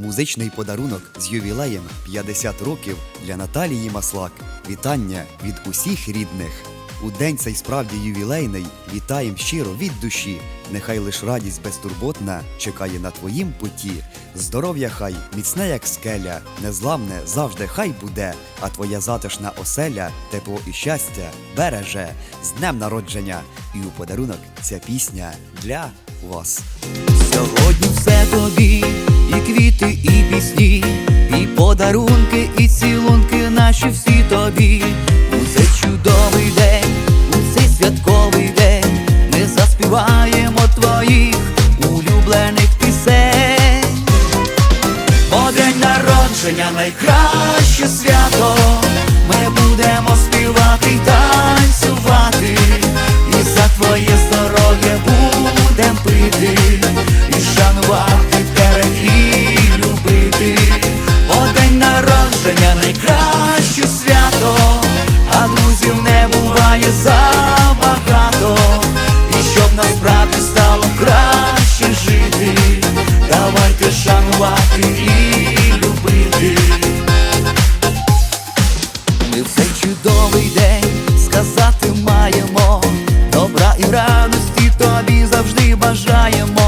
Музичний подарунок з ювілеєм 50 років для Наталії Маслак. Вітання від усіх рідних. У день цей справді ювілейний. Вітаєм щиро від душі. Нехай лиш радість безтурботна чекає на твоїм путі. Здоров'я хай міцне, як скеля, незламне завжди хай буде. А твоя затишна оселя, тепло і щастя береже з днем народження. І у подарунок ця пісня для вас. Сьогодні все тобі, квіти, і пісні, і подарунки, і цілунки наші всі тобі. У цей чудовий день, у цей святковий день, ми заспіваємо твоїх улюблених пісень. Бо день народження найкраще свято. Ми будемо співати й танцювати, і за твоє здоров'я будем пити, і шанувати найкраще свято, а друзів не буває забагато. І щоб насправді стало краще жити, давайте шанувати і любити. Ми в цей чудовий день сказати маємо добра і радості тобі завжди бажаємо,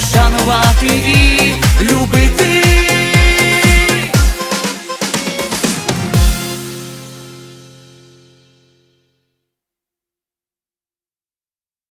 шанувати і